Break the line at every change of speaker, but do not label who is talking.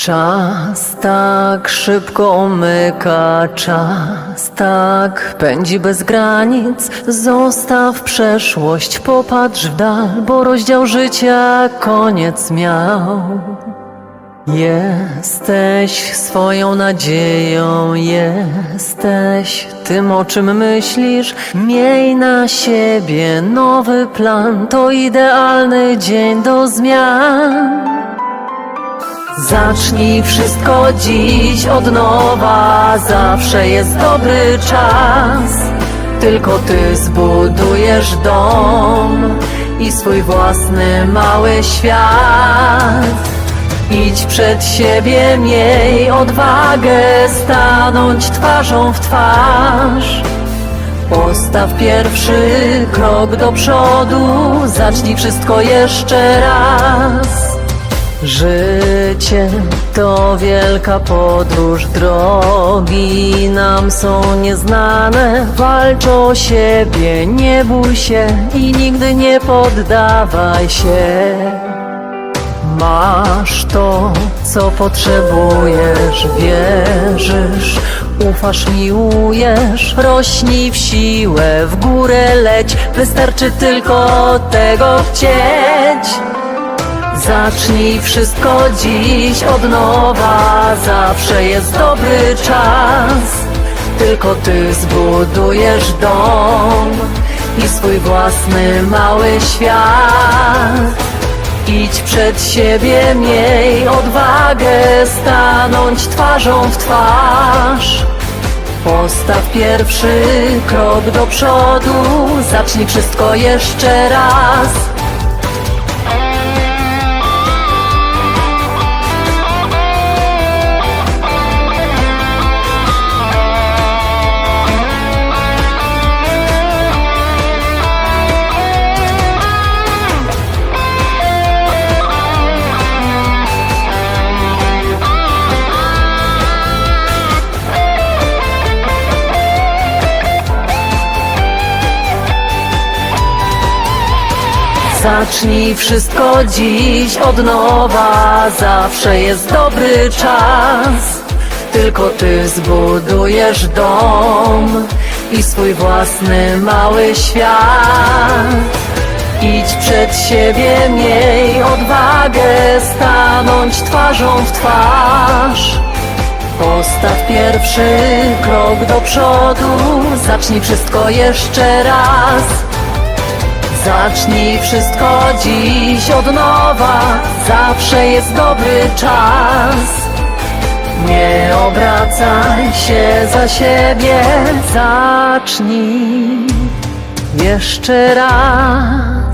Czas tak szybko omyka, czas tak pędzi bez granic. Zostaw przeszłość, popatrz w dal, bo rozdział życia koniec miał. Jesteś swoją nadzieją, jesteś tym, o czym myślisz. Miej na siebie nowy plan, to idealny dzień do zmian. Zacznij wszystko dziś od nowa, zawsze jest dobry czas. Tylko ty zbudujesz dom i swój własny mały świat. Idź przed siebie, miej odwagę stanąć twarzą w twarz. Postaw pierwszy krok do przodu, zacznij wszystko jeszcze raz. Życie to wielka podróż, drogi nam są nieznane. Walcz o siebie, nie bój się i nigdy nie poddawaj się. Masz to, co potrzebujesz, wierzysz, ufasz, miłujesz, rośnij w siłę, w górę leć, wystarczy tylko tego chcieć. Zacznij wszystko dziś od nowa, zawsze jest dobry czas. Tylko ty zbudujesz dom i swój własny mały świat. Idź przed siebie, miej odwagę stanąć twarzą w twarz. Postaw pierwszy krok do przodu, zacznij wszystko jeszcze raz. Zacznij wszystko dziś od nowa, zawsze jest dobry czas. Tylko ty zbudujesz dom i swój własny mały świat. Idź przed siebie, miej odwagę stanąć twarzą w twarz. Postaw pierwszy krok do przodu, zacznij wszystko jeszcze raz. Zacznij wszystko dziś od nowa, zawsze jest dobry czas. Nie obracaj się za siebie, zacznij jeszcze raz.